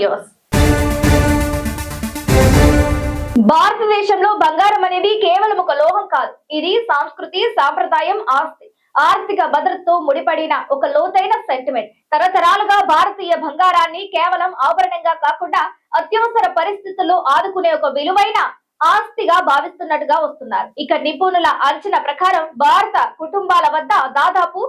News. భారతదేశంలో బంగారం అనేది కేవలం ఒక లోహం కాదు. ఇది సంస్కృతి సాంప్రదాయం ఆస్తి. ఆర్థిక భద్రతతో ముడిపడిన ఒక లోతైన సెంటిమెంట్ తరతరాలుగా భారతీయ బంగారాన్ని కేవలం ఆభరణంగా కాకుండా అత్యవసర పరిస్థితుల్లో ఆదుకునే ఒక విలువైన ఆస్తిగా భావిస్తున్నట్టుగా వస్తున్నారు. ఇక నిపుణుల అంచనా ప్రకారం భారత కుటుంబాల వద్ద దాదాపు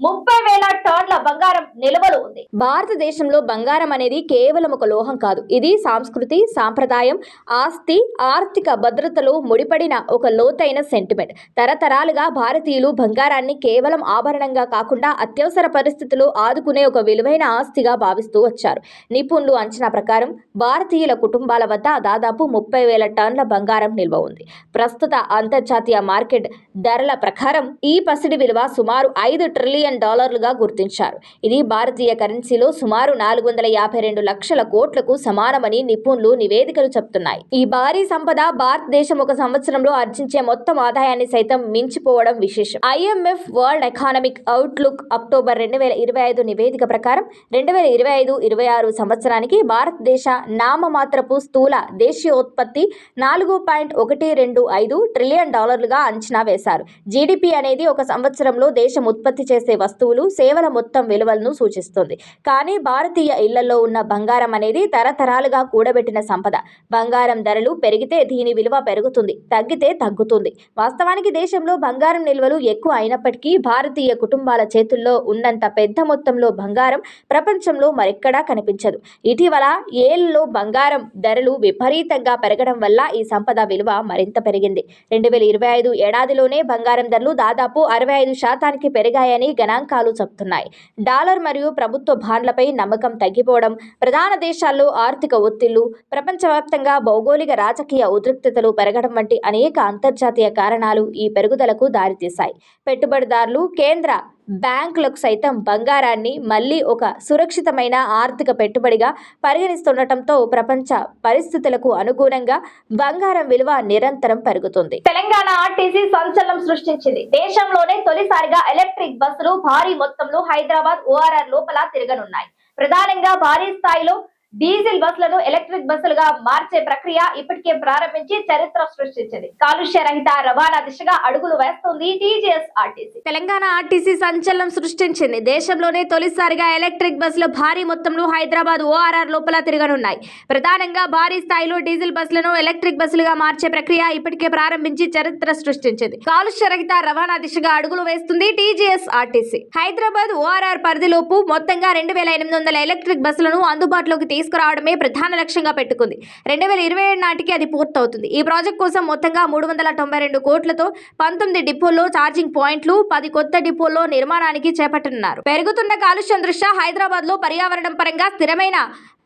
ముప్పై వేల టన్ల బంగారం నిల్వలు ఉంది. భారతదేశంలో బంగారం అనేది కేవలం ఒక లోహం కాదు. ఇది సంస్కృతి సాంప్రదాయం ఆస్తి ఆర్థిక భద్రతలో ముడిపడిన ఒక లోతైన సెంటిమెంట్ తరతరాలుగా భారతీయులు బంగారాన్ని కేవలం ఆభరణంగా కాకుండా అత్యవసర పరిస్థితులు ఆదుకునే ఒక విలువైన ఆస్తిగా భావిస్తూ వచ్చారు. నిపుణులు అంచనా ప్రకారం భారతీయుల కుటుంబాల వద్ద దాదాపు ముప్పై వేల టన్ల బంగారం నిల్వ ఉంది. ప్రస్తుత అంతర్జాతీయ మార్కెట్ ధరల ప్రకారం ఈ పసిడి విలువ సుమారు ఐదు ట్రిలియన్ డాలర్లుగా గుర్తించారు. ఇది భారతీయ కరెన్సీలో సుమారు నాలుగు వందల యాభై రెండు లక్షల కోట్లకు సమానమని నిపుణులు నివేదికలు చెప్తున్నాయి ఈ భారీ సంపద భారతదేశం ఒక సంవత్సరంలో ఆర్జించే మొత్తం ఆదాయాన్ని సైతం మించిపోవడం విశేషం. IMF world economic outlook October రెండు వేల ఇరవై ఐదు నివేదిక ప్రకారం రెండు వేల ఇరవై ఐదు ఇరవై ఆరు సంవత్సరానికి భారతదేశ నామమాత్రపు స్థూల దేశీయోత్పత్తి నాలుగు పాయింట్ ఒకటి రెండు ఐదు ట్రిలియన్ డాలర్లుగా అంచనా వేశారు. జీడిపి అనేది ఒక సంవత్సరంలో దేశం ఉత్పత్తి చేసే వస్తువులు సేవల మొత్తం విలువలను సూచిస్తుంది. కానీ భారతీయ ఇళ్ళలో ఉన్న బంగారం అనేది తరతరాలుగా కూడబెట్టిన సంపద. బంగారం ధరలు పెరిగితే దీని విలువ పెరుగుతుంది తగ్గితే తగ్గుతుంది. వాస్తవానికి దేశంలో బంగారం నిల్వలు ఎక్కువ అయినప్పటికీ భారతీయ కుటుంబాల చేతుల్లో ఉన్నంత పెద్ద మొత్తంలో బంగారం ప్రపంచంలో మరెక్కడా కనిపించదు. ఇటీవల ఏళ్ళలో బంగారం ధరలు విపరీతంగా పెరగడం వల్ల ఈ సంపద విలువ మరింత పెరిగింది. రెండు వేల ఇరవై ఐదు ఏడాదిలోనే బంగారం ధరలు దాదాపు అరవై ఐదు శాతానికి పెరిగాయని గణాంకాలు చెబుతున్నాయి డాలర్ మరియు ప్రభుత్వ బాండ్లపై నమ్మకం తగ్గిపోవడం ప్రధాన దేశాల్లో ఆర్థిక ఒత్తిళ్ళు ప్రపంచవ్యాప్తంగా భౌగోళిక రాజకీయ ఉద్రిక్తతలు పెరగడం వంటి అనేక అంతర్జాతీయ కారణాలు ఈ పెరుగుదలకు దారితీశాయి. పెట్టుబడిదారులు కేంద్ర బ్యాంకులకు సైతం బంగారాన్ని మళ్ళీ ఒక సురక్షితమైన ఆర్థిక పెట్టుబడిగా పరిగణిస్తుండటంతో ప్రపంచ పరిస్థితులకు అనుగుణంగా బంగారం విలువ నిరంతరం పెరుగుతుంది. తెలంగాణ ఆర్టీసీ సంచలనం సృష్టించింది. దేశంలోనే తొలిసారిగా ఎలక్ట్రిక్ బస్సులు భారీ మొత్తంలో హైదరాబాద్ ఓఆర్ఆర్ లోపల తిరగనున్నాయి. ప్రధానంగా భారీ స్థాయిలో డీజిల్ బస్సులను ఎలక్ట్రిక్ బస్సులుగా మార్చే ప్రక్రియ ఇప్పటికే ప్రారంభించి చరిత్ర సృష్టించింది. కాలుష్య రహిత రవాణా దిశగా అడుగులు వేస్తుంది టీజీఎస్ ఆర్టీసీ తెలంగాణ ఆర్టీసీ సంచలనం సృష్టించింది. దేశంలోనే తొలిసారిగా ఎలక్ట్రిక్ బస్సులు భారీ మొత్తంలో హైదరాబాద్ ఓఆర్ఆర్ లోపల తిరగనున్నాయి. ప్రధానంగా భారీ స్థాయిలో డీజిల్ బస్సులను ఎలక్ట్రిక్ బస్సులుగా మార్చే ప్రక్రియ ఇప్పటికే ప్రారంభించి చరిత్ర సృష్టించింది. కాలుష్య రహిత రవాణా దిశగా అడుగులు వేస్తుంది టీజీఎస్ ఆర్టీసీ హైదరాబాద్ ఓఆర్ఆర్ పరిధిలోపు మొత్తంగా రెండు వేల ఎనిమిది వందల ఎలక్ట్రిక్ బస్సులను అందుబాటులోకి తీసుకురావడమే ప్రధాన లక్ష్యంగా పెట్టుకుంది. రెండు వేల ఇరవై ఏడు నాటికి అది పూర్తవుతుంది. ఈ ప్రాజెక్ట్ కోసం మొత్తంగా మూడు వందల తొంభై రెండు కోట్లతో పంతొమ్మిది డిపోల్లో ఛార్జింగ్ పాయింట్లు పది కొత్త డిపోల్లో నిర్మాణానికి చేపట్టనున్నారు. పెరుగుతున్న కాలుష్యం దృష్ట్యా హైదరాబాద్లో పర్యావరణం పరంగా స్థిరమైన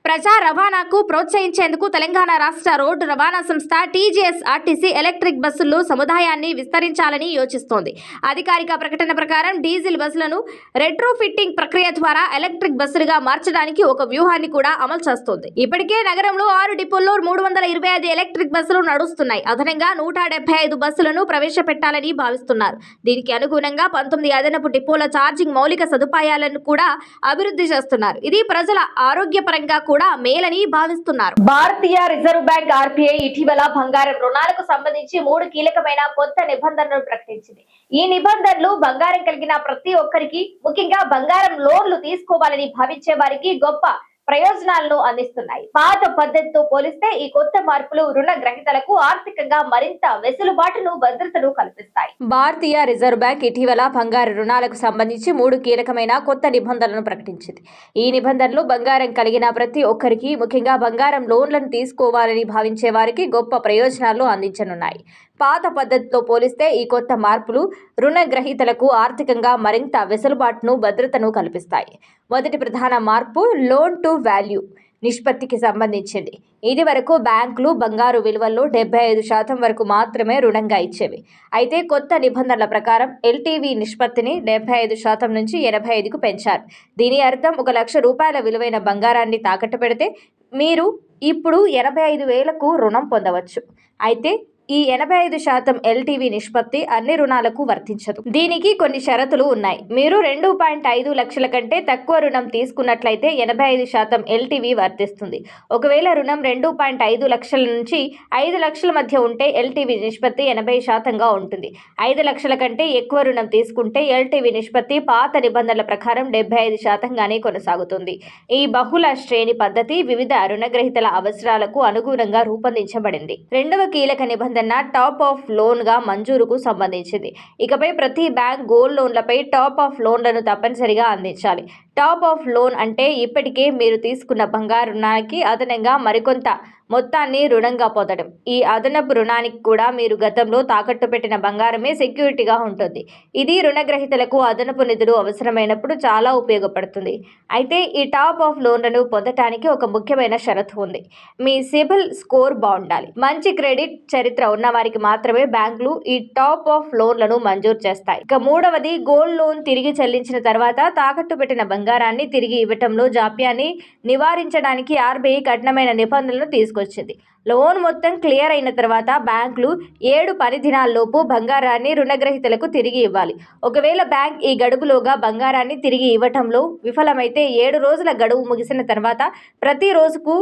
ప్రజా రవాణాకు ప్రోత్సహించేందుకు తెలంగాణ రాష్ట్ర రోడ్డు రవాణా సంస్థ టీజీఎస్ ఆర్టీసీ ఎలక్ట్రిక్ బస్సుల్లో సముదాయాన్ని విస్తరించాలని యోచిస్తోంది. అధికారిక ప్రకటన ప్రకారం డీజిల్ బస్సులను రెట్రో ఫిట్టింగ్ ప్రక్రియ ద్వారా ఎలక్ట్రిక్ బస్సులుగా మార్చడానికి ఒక వ్యూహాన్ని కూడా అమలు చేస్తోంది. ఇప్పటికే నగరంలో ఆరు డిపోల్లో మూడు వందల ఇరవై ఐదు ఎలక్ట్రిక్ బస్సులు నడుస్తున్నాయి. అదనంగా నూట డెబ్బై ఐదు బస్సులను ప్రవేశపెట్టాలని భావిస్తున్నారు. దీనికి అనుగుణంగా పంతొమ్మిది అదనపు డిపోల ఛార్జింగ్ మౌలిక సదుపాయాలను కూడా అభివృద్ధి చేస్తున్నారు. ఇది ప్రజల ఆరోగ్యపరంగా కూడా కూడా మేలని భావిస్తున్నారు. భారతీయ రిజర్వ్ బ్యాంక్ ఆర్బీఐ ఇటీవల బంగారం రుణాలకు సంబంధించి మూడు కీలకమైన కొత్త నిబంధనలు ప్రకటించింది. ఈ నిబంధనలు బంగారం కలిగిన ప్రతి ఒక్కరికి ముఖ్యంగా బంగారం లోన్లు తీసుకోవాలని భావించే వారికి గొప్ప ప్రయోజనాలను అందిస్తున్నాయి. పాత పద్ధతితో పోలిస్తే ఈ కొత్త మార్పులు రుణ గ్రహీతలకు ఆర్థికంగా మరింత వెసులుబాటును భద్రతను కల్పిస్తాయి. భారతీయ రిజర్వ్ బ్యాంక్ ఇటీవల బంగారు రుణాలకు సంబంధించి మూడు కీలకమైన కొత్త నిబంధనలను ప్రకటించింది. ఈ నిబంధనలు బంగారం కలిగిన ప్రతి ఒక్కరికి ముఖ్యంగా బంగారం లోన్లను తీసుకోవాలని భావించే వారికి గొప్ప ప్రయోజనాలు అందించనున్నాయి. పాత పద్ధతితో పోలిస్తే ఈ కొత్త మార్పులు రుణగ్రహీతలకు ఆర్థికంగా మరింత వెసులుబాటును భద్రతను కల్పిస్తాయి. మొదటి ప్రధాన మార్పు లోన్ టు వాల్యూ నిష్పత్తికి సంబంధించింది. ఇది వరకు బ్యాంకులు బంగారు విలువల్లో డెబ్బై ఐదు శాతం వరకు మాత్రమే రుణంగా ఇచ్చేవి. అయితే కొత్త నిబంధనల ప్రకారం ఎల్టీవీ నిష్పత్తిని డెబ్బై ఐదు శాతం నుంచి ఎనభై ఐదుకు పెంచారు. దీని అర్థం ఒక లక్ష రూపాయల విలువైన బంగారాన్ని తాకట్టు పెడితే మీరు ఇప్పుడు ఎనభై ఐదు వేలకు రుణం పొందవచ్చు. అయితే ఈ ఎనభై ఐదు శాతం ఎల్టీవీ నిష్పత్తి అన్ని రుణాలకు వర్తించదు. దీనికి కొన్ని షరతులు ఉన్నాయి. మీరు రెండు పాయింట్ ఐదు లక్షల కంటే తక్కువ రుణం తీసుకున్నట్లయితే ఎనభై ఐదు శాతం ఎల్టీవీ వర్తిస్తుంది. ఒకవేళ రుణం రెండు పాయింట్ ఐదు లక్షల నుంచి ఐదు లక్షల మధ్య ఉంటే ఎల్టీవీ నిష్పత్తి ఎనభై శాతంగా ఉంటుంది. ఐదు లక్షల కంటే ఎక్కువ రుణం తీసుకుంటే ఎల్టీవీ నిష్పత్తి పాత నిబంధనల ప్రకారం డెబ్బై ఐదు శాతంగానే కొనసాగుతుంది. ఈ బహుళ శ్రేణి పద్ధతి వివిధ రుణగ్రహీతల అవసరాలకు అనుగుణంగా రూపొందించబడింది. రెండవ కీలక నిబంధన టాప్ ఆఫ్ లోన్గా మంజూరుకు సంబంధించింది. ఇకపై ప్రతి బ్యాంక్ గోల్డ్ లోన్లపై టాప్ ఆఫ్ లోన్లను తప్పనిసరిగా అందించాలి. టాప్ ఆఫ్ లోన్ అంటే ఇప్పటికే మీరు తీసుకున్న బంగారు రుణానికి అదనంగా మరికొంత మొత్తాన్ని రుణంగా పొందడం. ఈ అదనపు రుణానికి కూడా మీరు గతంలో తాకట్టు పెట్టిన బంగారమే సెక్యూరిటీగా ఉంటుంది. ఇది రుణగ్రహీతలకు అదనపు నిధులు అవసరమైనప్పుడు చాలా ఉపయోగపడుతుంది. అయితే ఈ టాప్ ఆఫ్ లోన్లను పొందటానికి ఒక ముఖ్యమైన షరతు ఉంది. మీ సిబిల్ స్కోర్ బాగుండాలి. మంచి క్రెడిట్ చరిత్ర ఉన్న వారికి మాత్రమే బ్యాంకులు ఈ టాప్ ఆఫ్ లోన్లను మంజూరు చేస్తాయి. ఇక మూడవది గోల్డ్ లోన్ తిరిగి చెల్లించిన తర్వాత తాకట్టు పెట్టిన బంగారాన్ని తిరిగి ఇవ్వటంలో జాప్యాన్ని నివారించడానికి ఆర్బీఐ కఠినమైన నిబంధనలను తీసుకొచ్చింది. లోన్ మొత్తం క్లియర్ అయిన తర్వాత బ్యాంకులు ఏడు పని దినాల్లోపు బంగారాన్ని రుణగ్రహీతలకు తిరిగి ఇవ్వాలి. ఒకవేళ బ్యాంక్ ఈ గడువులోగా బంగారాన్ని తిరిగి ఇవ్వటంలో విఫలమైతే ఏడు రోజుల గడువు ముగిసిన తర్వాత ప్రతి రోజుకు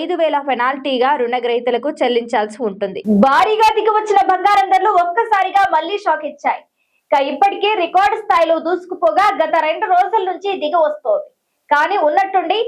ఐదు వేల పెనాల్టీగా రుణగ్రహీతలకు చెల్లించాల్సి ఉంటుంది. భారీగా దిగి వచ్చిన బంగారం ధరలు ఒక్కసారిగా మళ్ళీ షాక్ ఇచ్చాయి. ఇప్పటికే రికార్డు స్థాయిలో దూసుకుపోగా గత రెండు రోజుల నుంచి దిగ వస్తోంది. కానీ ఉన్నట్టుండి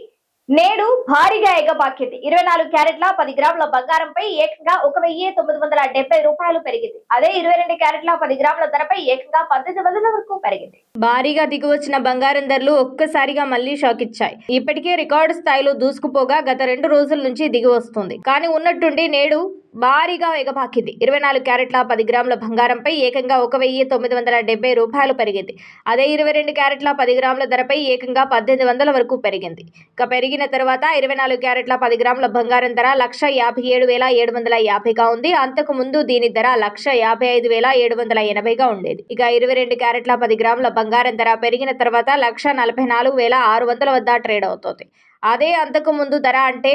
నేడు భారీగా ఎగబాకింది. ఇరవై నాలుగు క్యారెట్ల పది గ్రాముల బంగారంపై ఏకంగా ఒక వెయ్యి తొమ్మిది వందల డెబ్బై రూపాయలు పెరిగింది. అదే ఇరవై రెండు క్యారెట్ల పది గ్రాముల ధరపై ఏకంగా పద్దెనిమిది వందల వరకు పెరిగింది. భారీగా దిగువచ్చిన బంగారం ధరలు ఒక్కసారిగా మళ్ళీ షాక్ ఇచ్చాయి. ఇప్పటికే రికార్డు స్థాయిలో దూసుకుపోగా గత రెండు రోజుల నుంచి దిగి వస్తుంది. కానీ ఉన్నట్టుండి నేడు భారీగా ఎగబాకింది. ఇరవై నాలుగు క్యారెట్ల పది గ్రాముల బంగారంపై ఏకంగా ఒక వెయ్యి తొమ్మిది వందల డెబ్బై రూపాయలు పెరిగింది. అదే ఇరవై రెండు క్యారెట్ల పది గ్రాముల ధరపై ఏకంగా పద్దెనిమిది వందల వరకు పెరిగింది. ఇక పెరిగిన తర్వాత ఇరవై నాలుగు క్యారెట్ల పది గ్రాముల బంగారం ధర లక్ష యాభై ఏడు వేల ఏడు వందల యాభైగా ఉంది. అంతకు ముందు దీని ధర లక్ష యాభై ఐదు వేల ఏడు వందల ఎనభైగా ఉండేది. ఇక ఇరవై రెండు క్యారెట్ల పది గ్రాముల బంగారం ధర పెరిగిన తర్వాత లక్ష నలభై నాలుగు వేల ఆరు వందల వద్ద ట్రేడ్ అవుతుంది. అదే అంతకు ముందు ధర అంటే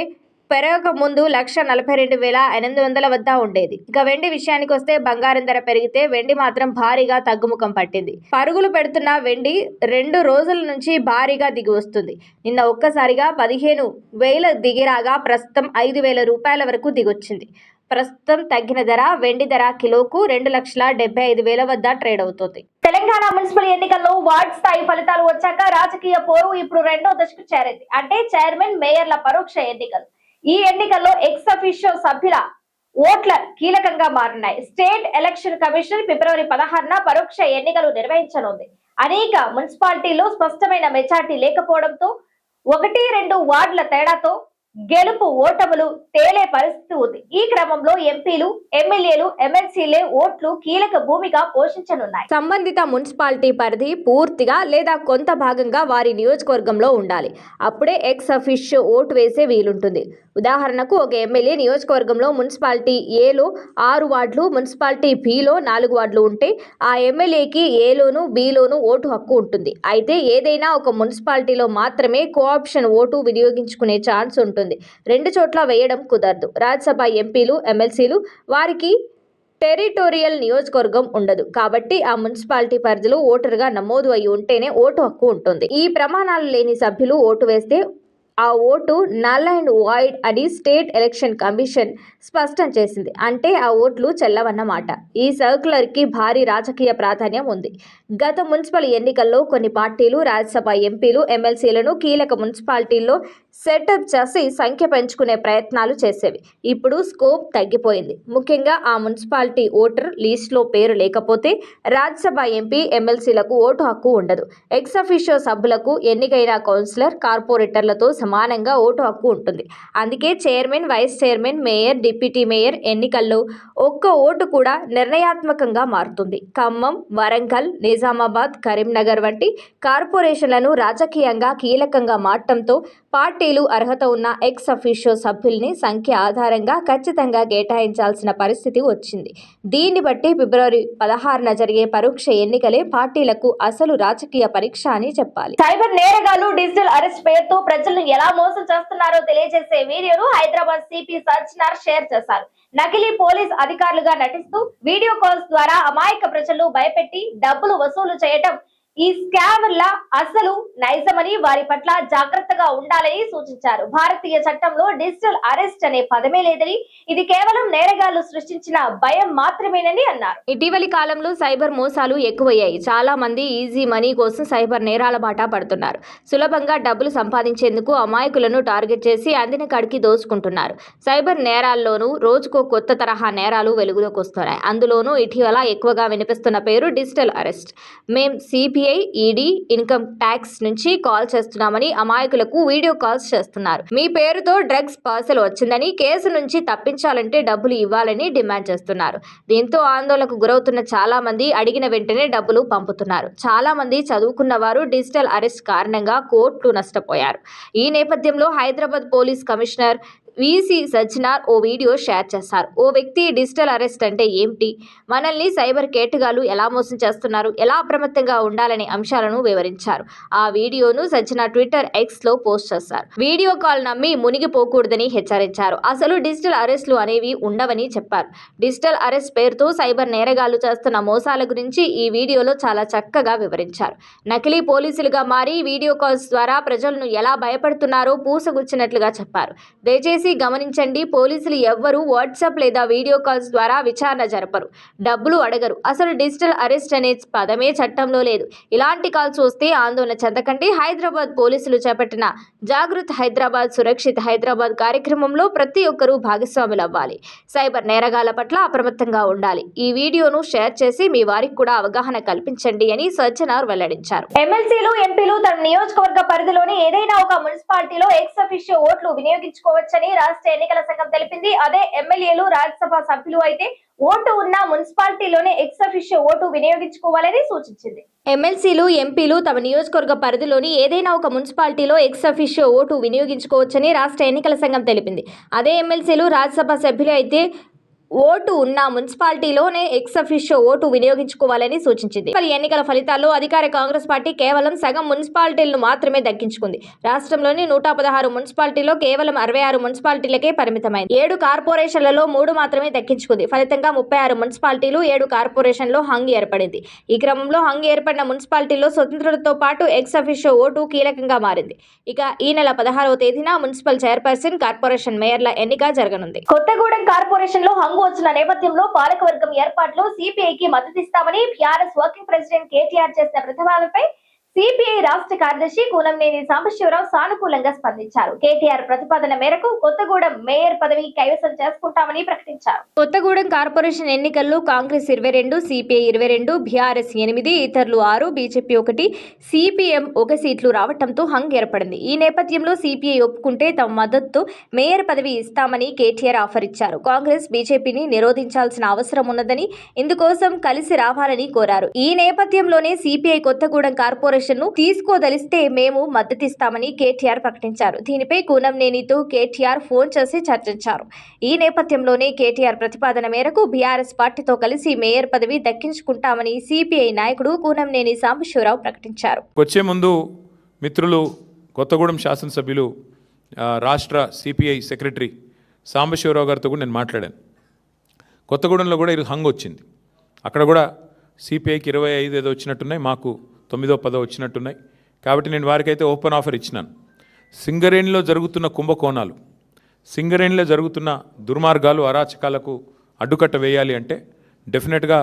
పెరగక ముందు లక్ష నలభై రెండు వేల ఎనిమిది వందల వద్ద ఉండేది. ఇక వెండి విషయానికి వస్తే బంగారం ధర పెరిగితే వెండి మాత్రం భారీగా తగ్గుముఖం పట్టింది. పరుగులు పెడుతున్న వెండి రెండు రోజుల నుంచి భారీగా దిగి వస్తుంది. నిన్న ఒక్కసారిగా పదిహేను వేల దిగిరాగా ప్రస్తుతం ఐదు వేల రూపాయల వరకు దిగొచ్చింది ప్రస్తుతం తగ్గిన ధర వెండి ధర కిలోకు రెండు లక్షల డెబ్బై ఐదు వేల వద్ద ట్రేడ్ అవుతుంది. తెలంగాణ మున్సిపల్ ఎన్నికల్లో వార్డ్ స్థాయి ఫలితాలు వచ్చాక రాజకీయ పోరు ఇప్పుడు రెండో దశకు చేరింది. అంటే చైర్మన్ మేయర్ల పరోక్ష ఎన్నికలు. ఈ ఎన్నికల్లో ఎక్స్ అఫీషియో సభ్యుల ఓట్ల కీలకంగా మారినాయి. స్టేట్ ఎలక్షన్ కమిషన్ ఫిబ్రవరి పదహారున పరోక్ష ఎన్నికలు నిర్వహించనుంది. అనేక మున్సిపాలిటీల్లో స్పష్టమైన మెజార్టీ లేకపోవడంతో ఒకటి రెండు వార్డుల తేడాతో గెలుపు ఓటములు తేలే పరిస్థితి ఉంది. ఈ క్రమంలో ఎంపీలు ఎమ్మెల్యేలు ఎమ్మెల్సీలే ఓట్లు కీలక భూమిక పోషించనున్నాయి. సంబంధిత మున్సిపాలిటీ పరిధి పూర్తిగా లేదా కొంత భాగంగా వారి నియోజకవర్గంలో ఉండాలి. అప్పుడే ఎక్స్ అఫిషియో ఓటు వేసే వీలుంటుంది. ఉదాహరణకు ఒక ఎమ్మెల్యే నియోజకవర్గంలో మున్సిపాలిటీ ఏలో ఆరు వార్డులు మున్సిపాలిటీ బిలో నాలుగు వార్డులు ఉంటే ఆ ఎమ్మెల్యేకి ఏలోను బిలోను ఓటు హక్కు ఉంటుంది. అయితే ఏదైనా ఒక మున్సిపాలిటీలో మాత్రమే కోఆప్షన్ ఓటు వినియోగించుకునే ఛాన్స్ ఉంటుంది. రెండు చోట్ల వేయడం కుదరదు. రాజ్యసభ ఎంపీలు ఎమ్మెల్సీలు వారికి టెరిటోరియల్ నియోజకవర్గం ఉండదు. కాబట్టి ఆ మున్సిపాలిటీ పరిధిలో ఓటరుగా నమోదు అయి ఉంటేనే ఓటు హక్కు ఉంటుంది. ఈ ప్రమాణాలు లేని సభ్యులు ఓటు వేస్తే ఆ ఓటు నల్ అండ్ వాయిడ్ అని స్టేట్ ఎలక్షన్ కమిషన్ స్పష్టం చేసింది. అంటే ఆ ఓట్లు చెల్లవన్నమాట. ఈ సర్క్యులర్కి భారీ రాజకీయ ప్రాధాన్యం ఉంది. గత మున్సిపల్ ఎన్నికల్లో కొన్ని పార్టీలు రాజ్యసభ ఎంపీలు ఎమ్మెల్సీలను కీలక మున్సిపాలిటీల్లో సెటప్ చేసి సంఖ్య పెంచుకునే ప్రయత్నాలు చేసేవి. ఇప్పుడు స్కోప్ తగ్గిపోయింది. ముఖ్యంగా ఆ మున్సిపాలిటీ ఓటర్ లిస్టులో పేరు లేకపోతే రాజ్యసభ ఎంపీ ఎమ్మెల్సీలకు ఓటు హక్కు ఉండదు. ఎక్సఫిషియో సభ్యులకు ఎన్నికైన కౌన్సిలర్ కార్పొరేటర్లతో సమానంగా ఓటు హక్కు ఉంటుంది. అందుకే chairman vice chairman mayor deputy mayor ఎన్నికల్లో ఒక్క ఓటు కూడా నిర్ణయాత్మకంగా మారుతుంది. ఖమ్మం వరంగల్ నిజామాబాద్ కరీంనగర్ వంటి కార్పొరేషన్లను రాజకీయంగా కీలకంగా మార్చడంతో పార్టీలు అర్హత ఉన్న ఎక్స్ అఫీషియో సభ్యుల్ని సంఖ్య ఆధారంగా ఖచ్చితంగా కేటాయించాల్సిన పరిస్థితి వచ్చింది. దీన్ని బట్టి ఫిబ్రవరి పదహారున జరిగే పరోక్ష ఎన్నికలే పార్టీలకు అసలు రాజకీయ పరీక్ష అని చెప్పాలి. సైబర్ నేరగాళ్ళు డిజిటల్ అరెస్ట్ పేరుతో ప్రజలను ఎలా మోసం చేస్తున్నారో తెలియజేసే వీడియోను హైదరాబాద్ సిపి సజ్జనార్ షేర్ చేశారు. నకిలీ పోలీస్ అధికారులుగా నటిస్తూ వీడియో కాల్స్ ద్వారా అమాయక ప్రజలు భయపెట్టి డబ్బులు వసూలు చేయటం ఈ స్కామర్ల అసలు నైజమని వారి పట్ల జాగ్రత్తగా ఉండాలని సూచించారు. భారతీయ చట్టంలో డిజిటల్ అరెస్ట్ అనే పదమే లేదని ఇది కేవలం నేరగాళ్ళు సృష్టించిన భయం మాత్రమేనని అన్నారు. ఇటీవలి కాలంలో సైబర్ మోసాలు ఎక్కువయ్యాయి. చాలా మంది ఈజీ మనీ కోసం సైబర్ నేరాల బాట పడుతున్నారు. సులభంగా డబ్బులు సంపాదించేందుకు అమాయకులను టార్గెట్ చేసి అందిన కడికి దోచుకుంటున్నారు. సైబర్ నేరాల్లోనూ రోజుకో కొత్త తరహా నేరాలు వెలుగులోకి వస్తున్నాయి. అందులోనూ ఇటీవల ఎక్కువగా వినిపిస్తున్న పేరు డిజిటల్ అరెస్ట్. మేం CP CBI ED income tax నుంచి కాల్ చేస్తున్నామని అమాయకులకు వీడియో కాల్స్ చేస్తున్నారు. మీ పేరుతో డ్రగ్స్ పార్సల్ వచ్చిందని కేసు నుంచి తప్పించాలంటే డబ్బులు ఇవ్వాలని డిమాండ్ చేస్తున్నారు. దీంతో ఆందోళనకు గురవుతున్న చాలా మంది అడిగిన వెంటనే డబ్బులు పంపుతున్నారు. చాలా మంది చదువుకున్న వారు డిజిటల్ అరెస్ట్ కారణంగా కోర్టు నష్టపోయారు. ఈ నేపథ్యంలో Hyderabad police commissioner VC Sajjanar ఓ వీడియో షేర్ చేశారు. ఓ వ్యక్తి డిజిటల్ అరెస్ట్ అంటే ఏమిటి? మనల్ని సైబర్ కేటగాలు ఎలా మోసం చేస్తున్నారు? ఎలా అప్రమత్తంగా ఉండాలనే అంశాలను వివరించారు. ఆ వీడియోను సజ్జనార్ ట్విట్టర్ ఎక్స్లో పోస్ట్ చేశారు. వీడియో కాల్ నమ్మి మునిగిపోకూడదని హెచ్చరించారు. అసలు డిజిటల్ అరెస్టులు అనేవి ఉండవని చెప్పారు. డిజిటల్ అరెస్ట్ పేరుతో సైబర్ నేరగాళ్ళు చేస్తున్న మోసాల గురించి ఈ వీడియోలో చాలా చక్కగా వివరించారు. నకిలీ పోలీసులుగా మారి వీడియో కాల్స్ ద్వారా ప్రజలను ఎలా భయపడుతున్నారో పూసగుచ్చినట్లుగా చెప్పారు. దయచేసి గమనించండి. పోలీసులు ఎవ్వరూ వాట్సాప్ లేదా వీడియో కాల్స్ ద్వారా విచారణ జరపరు. డబ్బులు అడగరు. అసలు డిజిటల్ అరెస్ట్ అనే పదమే చట్టంలో లేదు. ఇలాంటి కాల్స్ వస్తే ఆందోళన చెందకండి. హైదరాబాద్ పోలీసులు చేపట్టిన జాగృత్ హైదరాబాద్ సురక్షిత్ హైదరాబాద్ కార్యక్రమంలో ప్రతి ఒక్కరూ భాగస్వాములు అవ్వాలి సైబర్ నేరగాల పట్ల అప్రమత్తంగా ఉండాలి. ఈ వీడియోను షేర్ చేసి మీ వారికి కూడా అవగాహన కల్పించండి అని సజ్జనార్ వెల్లడించారు. ఎమ్మెల్సీలు ఎంపీలు తమ నియోజకవర్గ పరిధిలోని ఏదైనా ఒక మున్సిపాలిటీలో ఎక్స్ అఫిషియో ఓట్లు వినియోగించుకోవచ్చని రాష్ట్ర ఎన్నికల సంఘం తెలిపింది. అదే ఎమ్మెల్యేలు రాజ్యసభ సభ్యులు అయితే ఓటు ఉన్న మున్సిపాలిటీలోనే ఎక్స్ ఓటు వినియోగించుకోవాలని సూచించింది. ఎమ్మెల్సీలు ఎంపీలు తమ నియోజకవర్గ పరిధిలోని ఏదైనా ఒక మున్సిపాలిటీలో ఎక్స్ ఓటు వినియోగించుకోవచ్చని రాష్ట్ర ఎన్నికల సంఘం తెలిపింది. అదే ఎమ్మెల్సీలు రాజ్యసభ సభ్యులు అయితే ఓటు ఉన్న మున్సిపాలిటీలోనే ఎక్సఫిషో ఓటు వినియోగించుకోవాలని సూచించింది. మరి ఎన్నికల ఫలితాల్లో అధికార కాంగ్రెస్ పార్టీ కేవలం సగం మున్సిపాలిటీలను మాత్రమే దక్కించుకుంది. రాష్ట్రంలోని నూట పదహారు మున్సిపాలిటీలో కేవలం అరవై ఆరు మున్సిపాలిటీలకే పరిమితమైంది. ఏడు కార్పొరేషన్లలో మూడు మాత్రమే దక్కించుకుంది. ఫలితంగా ముప్పై ఆరు మున్సిపాలిటీలు ఏడు కార్పొరేషన్లో హంగ్ ఏర్పడింది. ఈ క్రమంలో హంగ్ ఏర్పడిన మున్సిపాలిటీలో స్వతంత్రులతో పాటు ఎక్సఫిషో ఓటు కీలకంగా మారింది. ఇక ఈ నెల పదహారవ తేదీన మున్సిపల్ చైర్పర్సన్ కార్పొరేషన్ మేయర్ల ఎన్నిక జరగనుంది. కొత్తగూడెం కార్పొరేషన్లో హంగ్ హంగు వచ్చిన నేపథ్యంలో పాలకవర్గం ఏర్పాట్లో సిపిఐకి మద్దతిస్తామని బీఆర్ఎస్ వర్కింగ్ ప్రెసిడెంట్ కేటీఆర్ చేసిన ప్రతిపాదనపై సిపిఐ రాష్ట్ర కార్యదర్శి కూనంనేని సాంబశివరావు సానుకూలంగా స్పందించారు. కేటీఆర్ ప్రతిపాదన మేరకు కొత్తగూడెం మేయర్ పదవి కైవసం చేసుకుంటామని ప్రకటించారు. కొత్తగూడెం కార్పొరేషన్ ఎన్నికల్లో కాంగ్రెస్ ఇరవై రెండు సిపిఐ ఇరవై రెండు బీఆర్ఎస్ ఎనిమిది ఇతరులు ఆరు బీజేపీ ఒకటి సిపిఎం ఒక సీట్లు రావటంతో హంగ్ ఏర్పడింది. ఈ నేపథ్యంలో సిపిఐ ఒప్పుకుంటే తమ మద్దతు మేయర్ పదవి ఇస్తామని కేటీఆర్ ఆఫర్ ఇచ్చారు కాంగ్రెస్ బీజేపీని నిరోధించాల్సిన అవసరం ఉన్నదని ఇందుకోసం కలిసి రావాలని కోరారు. ఈ నేపథ్యంలోనే సిపిఐ కొత్తగూడెం కార్పొరేషన్ ను తీసుకోదలిస్తే మేము మద్దతిస్తామని కేటీఆర్ ప్రకటించారు. దీనిపై కూనంనేనితో కేటీఆర్ ఫోన్ చేసి చర్చించారు. ఈ నేపథ్యంలోనే కేటీఆర్ ప్రతిపాదన మేరకు బీఆర్ఎస్ పార్టీతో కలిసి మేయర్ పదవి దక్కించుకుంటామని సిపిఐ నాయకుడు కూనంనేని సాంబశివరావు ప్రకటించారు. వచ్చే ముందు మిత్రులు కొత్తగూడెం శాసనసభ్యులు రాష్ట్ర సిపిఐ సెక్రటరీ సాంబశివరావు గారితో కూడా నేను మాట్లాడాను. కొత్తగూడెంలో కూడా ఇది హంగ్ వచ్చింది. అక్కడ కూడా సిపిఐకి ఇరవై ఐదు ఏదో వచ్చినట్టున్నాయి. మాకు తొమ్మిదో పదో వచ్చినట్టున్నాయి. కాబట్టి నేను వారికైతే ఓపెన్ ఆఫర్ ఇచ్చినాను. సింగరేణిలో జరుగుతున్న కుంభకోణాలు సింగరేణిలో జరుగుతున్న దుర్మార్గాలు అరాచకాలకు అడ్డుకట్ట వేయాలి అంటే డెఫినెట్గా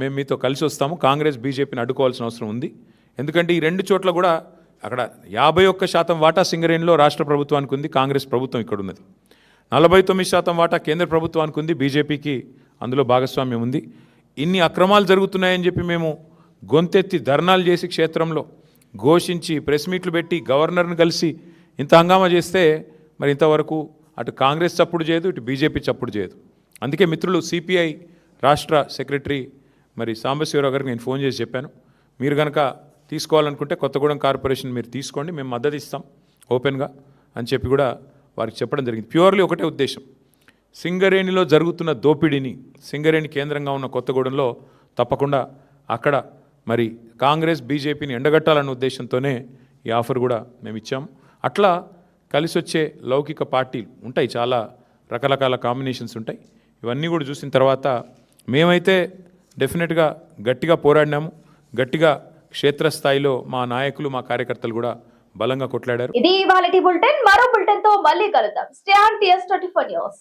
మేము మీతో కలిసి వస్తాము. కాంగ్రెస్ బీజేపీని అడ్డుకోవాల్సిన అవసరం ఉంది. ఎందుకంటే ఈ రెండు చోట్ల కూడా అక్కడ యాభై ఒక్క శాతం వాటా సింగరేణిలో రాష్ట్ర ప్రభుత్వానికి ఉంది కాంగ్రెస్ ప్రభుత్వం ఇక్కడ ఉన్నది. నలభై తొమ్మిది శాతం వాటా కేంద్ర ప్రభుత్వానికి ఉంది బీజేపీకి అందులో భాగస్వామ్యం ఉంది. ఇన్ని అక్రమాలు జరుగుతున్నాయని చెప్పి మేము గొంతెత్తి ధర్నాలు చేసి క్షేత్రంలో ఘోషించి ప్రెస్ మీట్లు పెట్టి గవర్నర్ని కలిసి ఇంత హంగామా చేస్తే మరి ఇంతవరకు అటు కాంగ్రెస్ చప్పుడు చేయదు ఇటు బీజేపీ చప్పుడు చేయదు. అందుకే మిత్రులు సిపిఐ రాష్ట్ర సెక్రటరీ మరి సాంబశివరావు గారికి నేను ఫోన్ చేసి చెప్పాను. మీరు కనుక తీసుకోవాలనుకుంటే కొత్తగూడెం కార్పొరేషన్ మీరు తీసుకోండి మేము మద్దతు ఇస్తాం ఓపెన్గా అని చెప్పి కూడా వారికి చెప్పడం జరిగింది. ప్యూర్లీ ఒకటే ఉద్దేశం. సింగరేణిలో జరుగుతున్న దోపిడీని సింగరేణి కేంద్రంగా ఉన్న కొత్తగూడెంలో తప్పకుండా అక్కడ మరి కాంగ్రెస్ బీజేపీని ఎండగట్టాలన్న ఉద్దేశంతోనే ఈ ఆఫర్ కూడా మేము ఇచ్చాం. అట్లా కలిసి వచ్చే లౌకిక పార్టీలు ఉంటాయి చాలా రకరకాల కాంబినేషన్స్ ఉంటాయి. ఇవన్నీ కూడా చూసిన తర్వాత మేమైతే డెఫినెట్గా గట్టిగా పోరాడినాము. గట్టిగా క్షేత్రస్థాయిలో మా నాయకులు మా కార్యకర్తలు కూడా బలంగా కొట్లాడారు. ఇది ఇవాళ బులెటిన్. మరో బులెటిన్తో మళ్ళీ కలుద్దాం. Stay on TS twenty news.